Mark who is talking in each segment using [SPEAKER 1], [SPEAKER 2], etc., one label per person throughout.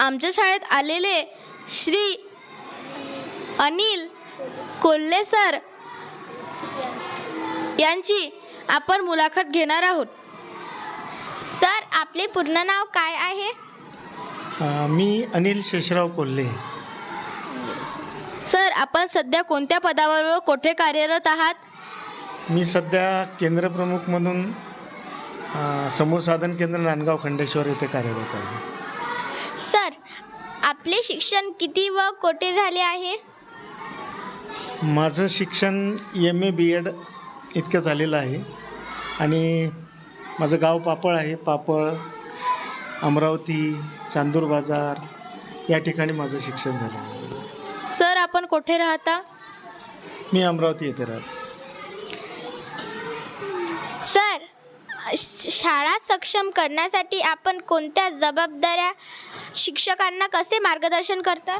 [SPEAKER 1] आमच्या शाळेत आलेले श्री अनिल कोल्हे सर यांची आपण मुलाखत घेणार आहोत.
[SPEAKER 2] सर आपले पूर्ण नाव काय आहे?
[SPEAKER 3] मी अनिल शेषराव कोल्हे.
[SPEAKER 1] सर आपण सध्या कोणत्या पदावर व कोठे कार्यरत आहात?
[SPEAKER 3] मी सध्या केंद्रप्रमुख म्हणून अ, समूह साधन केंद्र नांदगाव खंडेश्वर येथे कार्यरत आहे.
[SPEAKER 2] आपले शिक्षण किती व कोठे झाले आहे?
[SPEAKER 3] माझं शिक्षण एम ए बी एड इतकं झालेलं आहे. आणि माझं गाव पापळ आहे. पापळ अमरावती चांदूर बाजार या ठिकाणी माझं शिक्षण झालं.
[SPEAKER 1] सर आपण कोठे राहता?
[SPEAKER 3] मी अमरावती येथे राहतो
[SPEAKER 2] सर श- शाळा सक्षम करण्यासाठी आपण कोणत्या जबाबदाऱ्या शिक्षकांना कसे मार्गदर्शन करता?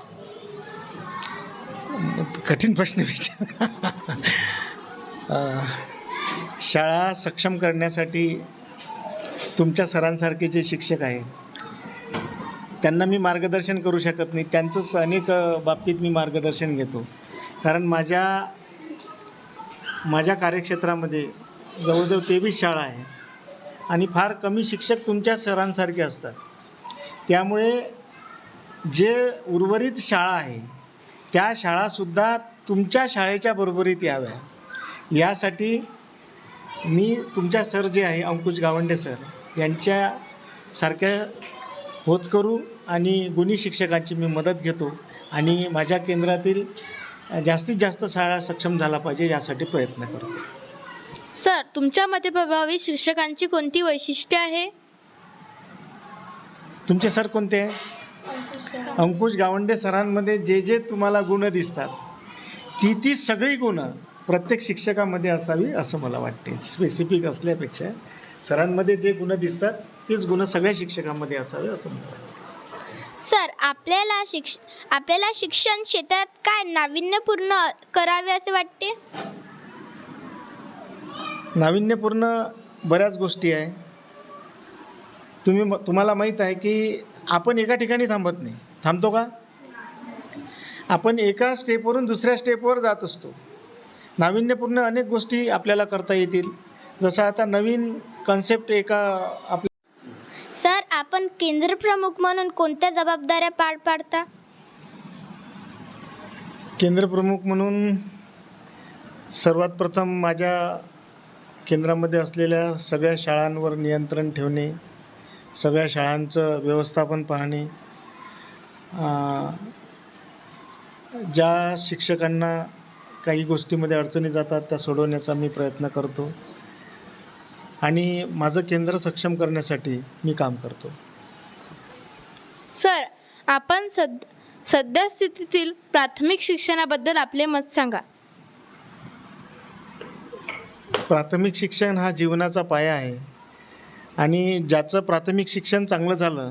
[SPEAKER 3] कठीण प्रश्न विचार. शाळा सक्षम करण्यासाठी तुमच्या सरांसारखे जे शिक्षक आहे त्यांना मी मार्गदर्शन करू शकत नाही. त्यांचंच अनेक बाबतीत मी मार्गदर्शन घेतो. कारण माझ्या माझ्या कार्यक्षेत्रामध्ये जवळजवळ तेवीस शाळा आहे आणि फार कमी शिक्षक तुमच्या सरांसारखे असतात. त्यामुळे जे उर्वरित शाळा आहे त्या शाळासुद्धा तुमच्या शाळेच्या बरोबरीत याव्या. यासाठी मी तुमच्या सर जे आहे अंकुश गावंडे सर यांच्यासारख्या होत करू आणि गुणी शिक्षकांची मी मदत घेतो आणि माझ्या केंद्रातील जास्तीत जास्त शाळा सक्षम झाला पाहिजे यासाठी प्रयत्न करतो.
[SPEAKER 1] सर तुमच्या मते प्रभावी शिक्षकांची कोणती वैशिष्ट्ये आहे?
[SPEAKER 3] तुमचे सर कोणते? अंकुश गावंडे सरांमध्ये जे जे तुम्हाला गुण दिसतात ती ती सगळी गुणं प्रत्येक शिक्षकामध्ये असावी असं मला वाटते. स्पेसिफिक असल्यापेक्षा सरांमध्ये जे गुण दिसतात तेच गुण सगळ्या शिक्षकांमध्ये असावे असं मला वाटतं.
[SPEAKER 2] सर आपल्याला शिक्ष आपल्याला शिक्षण क्षेत्रात काय नाविन्यपूर्ण करावे असे वाटते?
[SPEAKER 3] नाविन्यपूर्ण बऱ्याच गोष्टी आहे. तुम्ही म- तुम्हाला माहीत आहे की आपण एका ठिकाणी थांबत नाही. थांबतो का? आपण एका स्टेपवरून दुसऱ्या स्टेपवर जात असतो. नाविन्यपूर्ण अनेक गोष्टी आपल्याला करता येतील. जसं आता नवीन कन्सेप्ट एका आपल्या
[SPEAKER 2] सर आपण केंद्रप्रमुख म्हणून कोणत्या जबाबदाऱ्या पार पाडता?
[SPEAKER 3] केंद्रप्रमुख म्हणून सर्वात प्रथम माझ्या केंद्रामध्ये असलेल्या सगळ्या शाळांवर नियंत्रण ठेवणे सगळ्या शाळांचं व्यवस्थापन पाहणे ज्या शिक्षकांना काही गोष्टीमध्ये अडचणी जातात त्या सोडवण्याचा मी प्रयत्न करतो. आणि माझं केंद्र सक्षम करण्यासाठी मी काम करतो.
[SPEAKER 1] सर आपण सद सध्या स्थितीतील प्राथमिक शिक्षणाबद्दल आपले मत सांगा.
[SPEAKER 3] प्राथमिक शिक्षण हा जीवनाचा पाया आहे. आणि ज्याचं प्राथमिक शिक्षण चांगलं झालं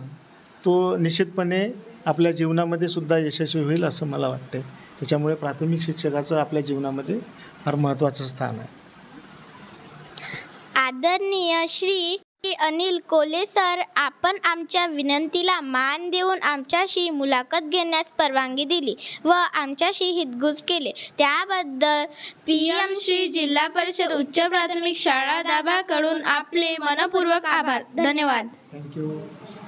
[SPEAKER 3] तो निश्चितपणे आपल्या जीवनामध्ये सुद्धा यशस्वी होईल असं मला वाटते त्याच्यामुळे प्राथमिक शिक्षकाचं आपल्या जीवनामध्ये फार महत्त्वाचं स्थान आहे.
[SPEAKER 2] आदरणीय श्री अनिल कोले सर आपण आमच्या विनंतीला मान देऊन आमच्याशी मुलाखत घेण्यास परवानगी दिली व आमच्याशी हितगुज केले. त्याबद्दल पी एम
[SPEAKER 1] श्री जिल्हा परिषद उच्च प्राथमिक शाळा दाभाकडून आपले मनपूर्वक आभार. धन्यवाद.
[SPEAKER 3] थँक्यू.